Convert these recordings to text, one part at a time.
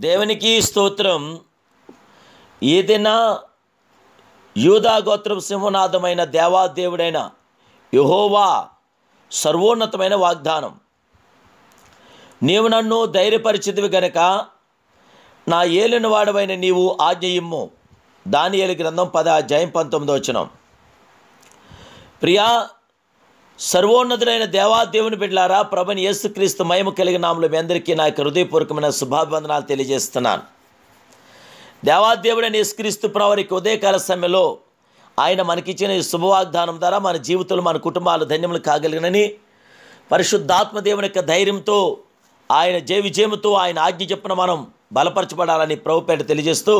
దేవునికి స్తోత్రం. ఏదైనా యూదా గోత్రం సింహనాథమైన దేవాదేవుడైన యహోవా సర్వోన్నతమైన వాగ్దానం. నీవు నన్ను ధైర్యపరిచితివి గనక నా ఏలిన వాడవైన నీవు ఆజ్ఞయిమ్ము దానియేలు గ్రంథం పద అధ్యాయం పంతొమ్మిది వచ్చినాం ప్రియా సర్వోన్నతుడైన దేవాదేవుని బిడ్లారా ప్రభని యేసుక్రీస్తు మహిమ కలిగిన నామలు మీ అందరికీ నా యొక్క హృదయపూర్వకమైన శుభాభివందనాలు తెలియజేస్తున్నాను. దేవాదేవుడైన యేసుక్రీస్తు ప్రవరికి ఉదయకాల సమయంలో ఆయన మనకిచ్చిన ఈ శుభవాగ్దానం ద్వారా మన జీవితంలో మన కుటుంబాలు ధన్యములు కాగలిగినని పరిశుద్ధాత్మ దేవుని యొక్క ధైర్యంతో ఆయన జయ విజయముతో ఆయన ఆజ్ఞ చెప్పిన మనం బలపరచబడాలని ప్రభుపేట తెలియజేస్తూ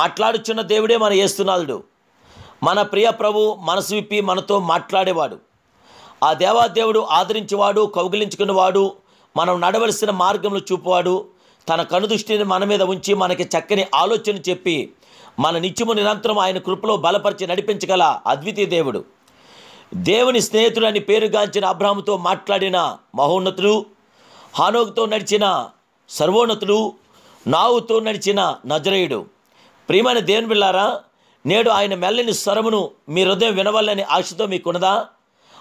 మాట్లాడుచున్న దేవుడే మన యేస్తున్నాడు మన ప్రియ ప్రభు మనసు విప్పి మనతో మాట్లాడేవాడు. ఆ దేవాదేవుడు ఆదరించేవాడు కౌగిలించుకునేవాడు మనం నడవలసిన మార్గంలో చూపువాడు తన కనుదృష్టిని మన మీద ఉంచి మనకి చక్కని ఆలోచన చెప్పి మన నిత్యము నిరంతరం ఆయన కృపలో బలపరిచి నడిపించగల అద్వితీయ దేవుడు. దేవుని స్నేహితుడు అని పేరుగాంచిన అబ్రాహ్మతో మాట్లాడిన మహోన్నతుడు హానోకుతో నడిచిన సర్వోన్నతుడు నావుతో నడిచిన నజరేయుడు. ప్రియమైన దేవుని బిళ్ళారా నేడు ఆయన మెల్లని స్వరమును మీ హృదయం వినవాలని ఆశతో మీకున్నదా?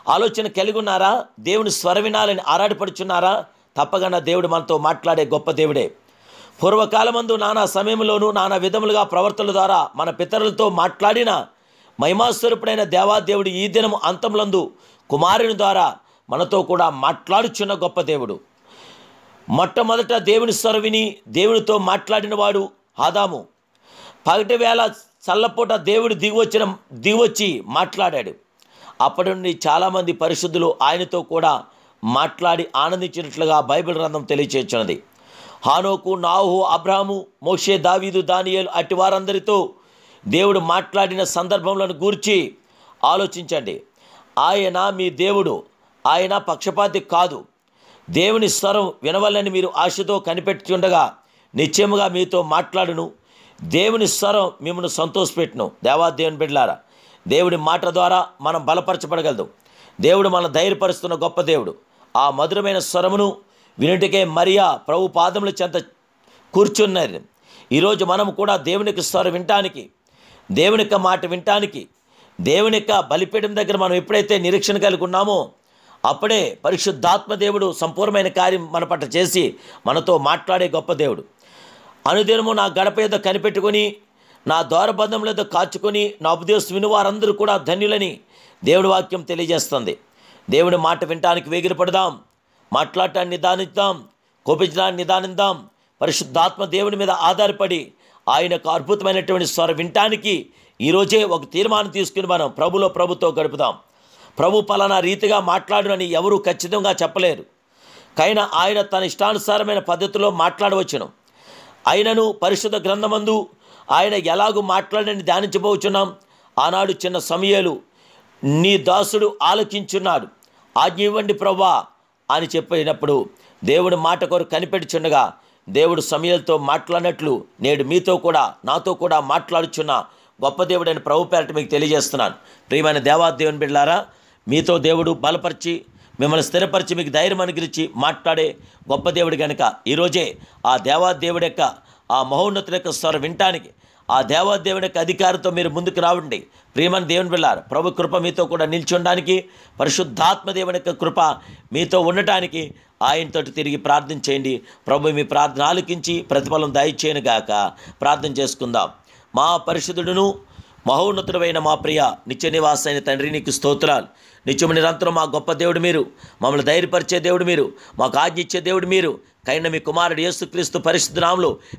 ఆలోచన కలిగి ఉన్నారా దేవుని స్వర వినాలని ఆరాటపడుచున్నారా? తప్పకుండా దేవుడు మనతో మాట్లాడే గొప్ప దేవుడే. పూర్వకాలమందు నానా సమయంలోనూ నానా విధములుగా ప్రవర్తనల ద్వారా మన పితరులతో మాట్లాడిన మహిమాస్వరూపుడైన దేవాదేవుడు ఈ దినం అంతములందు కుమారుని ద్వారా మనతో కూడా మాట్లాడుచున్న గొప్ప దేవుడు. మొట్టమొదట దేవుని స్వర విని దేవునితో మాట్లాడినవాడు ఆదాము. పగటి వేళ చల్లపూట దేవుడు దిగువచ్చిన దిగువచ్చి మాట్లాడాడు. అప్పటి నుండి చాలామంది పరిశుద్ధులు ఆయనతో కూడా మాట్లాడి ఆనందించినట్లుగా బైబిల్ గ్రంథం తెలియచేస్తున్నది. హానోకు నాహు అబ్రాహము మోషే దావీదు దానియేలు అట్టి వారందరితో దేవుడు మాట్లాడిన సందర్భంలను గూర్చి ఆలోచించండి. ఆయన మీ దేవుడు ఆయన పక్షపాతి కాదు. దేవుని స్వరం వినవలని మీరు ఆశతో కనిపెట్టుచుండగా నిశ్చయముగా మీతో మాట్లాడును. దేవుని స్వరం మిమ్మల్ని సంతోషపెట్టును. దేవా దేవుని బిడ్డలారా దేవుడి మాట ద్వారా మనం బలపరచబడగలదు. దేవుడు మన ధైర్యపరుస్తున్న గొప్ప దేవుడు. ఆ మధురమైన స్వరమును వినుటికే మరియా ప్రభు పాదముల చెంత కూర్చున్నారు. ఈరోజు మనం కూడా దేవుని యొక్క స్వరం వినటానికి దేవుని యొక్క మాట వినటానికి దేవుని యొక్క బలిపీఠం దగ్గర మనం ఎప్పుడైతే నిరీక్షణ కలిగి ఉన్నామో అప్పుడే పరిశుద్ధాత్మ దేవుడు సంపూర్ణమైన కార్యం మన పట్ల చేసి మనతో మాట్లాడే గొప్ప దేవుడు. అనుదినము నా గడప ఏదో కనిపెట్టుకొని నా ద్వారబంధం కాచుకొని నా ఉపదేశం విని వారందరూ కూడా ధన్యులని దేవుడి వాక్యం తెలియజేస్తుంది. దేవుడి మాట వినటానికి వేగిరపడదాం. మాట్లాడటాన్ని నిదానిద్దాం. కోపించడాన్ని నిదానిద్దాం. పరిశుద్ధాత్మ దేవుని మీద ఆధారపడి ఆయన యొక్క అద్భుతమైనటువంటి స్వర వినటానికి ఈరోజే ఒక తీర్మానం తీసుకుని మనం ప్రభులో ప్రభుతో గడుపుదాం. ప్రభు పలానా రీతిగా మాట్లాడునని ఎవరూ ఖచ్చితంగా చెప్పలేరు. కైన ఆయన తన ఇష్టానుసారమైన పద్ధతిలో మాట్లాడవచ్చును. అయినను పరిశుద్ధ గ్రంథమందు ఆయన ఎలాగూ మాట్లాడని ధ్యానించబోచున్నాం. ఆనాడు చిన్న సమయాలు నీ దాసుడు ఆలకించున్నాడు ఆజ్ఞ ఇవ్వండి ప్రభా అని చెప్పినప్పుడు దేవుడు మాట కొరకు కనిపెడుచుండగా దేవుడు సమయాలతో మాట్లాడినట్లు నేడు మీతో కూడా నాతో కూడా మాట్లాడుచున్న గొప్ప దేవుడైన ప్రభు పేరట మీకు తెలియజేస్తున్నాను. ప్రియమైన దేవాదేవుని బిడ్డారా మీతో దేవుడు బలపరిచి మిమ్మల్ని స్థిరపరిచి మీకు ధైర్యం అనుగ్రించి మాట్లాడే గొప్ప దేవుడు కనుక ఈరోజే ఆ దేవాదేవుడి యొక్క ఆ మహోన్నతుల యొక్క స్వరం వినటానికి ఆ దేవాదేవుడి యొక్క అధికారంతో మీరు ముందుకు రావండి. ప్రియమైన దేవుని వెళ్ళారు ప్రభు కృప మీతో కూడా నిల్చుండడానికి పరిశుద్ధాత్మ దేవుని యొక్క కృప మీతో ఉండటానికి ఆయనతోటి తిరిగి ప్రార్థన చేయండి. ప్రభు మీ ప్రార్థన ఆలకించి ప్రతిఫలం దయచేయను గాక ప్రార్థన చేసుకుందాం. మా పరిశుద్ధుడును మహోన్నతుడైన మా ప్రియ నిత్య నివాసైన తండ్రి నీకు స్తోత్రాలు. నిత్యము నిరంతరం మా గొప్ప దేవుడు మీరు. మమ్మల్ని ధైర్యపరిచే దేవుడు మీరు. మాకు ఆజ్ఞ ఇచ్చే దేవుడు మీరు. కైన మీ కుమారుడు యేసుక్రీస్తు పరిశుద్ధ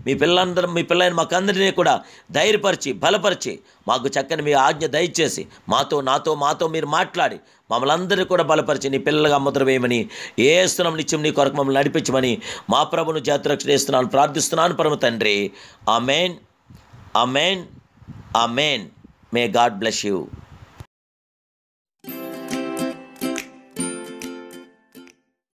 మీ పిల్లలందరం మీ పిల్లలైన మాకందరినీ కూడా ధైర్యపరిచి బలపరిచి మాకు చక్కని మీ ఆజ్ఞ దయచేసి మాతో నాతో మాతో మీరు మాట్లాడి మమ్మల్ని అందరినీ కూడా బలపరిచి నీ పిల్లలుగా ముద్ర వేయమని ఏ స్తునం నిత్యం నీ కొరకు మమ్మల్ని నడిపించమని మా ప్రభును జాతిరక్షణ చేస్తున్నాను ప్రార్థిస్తున్నాను పరమ తండ్రి. ఆ మెయిన్ ఆ మెయిన్ ఆ main May God bless you.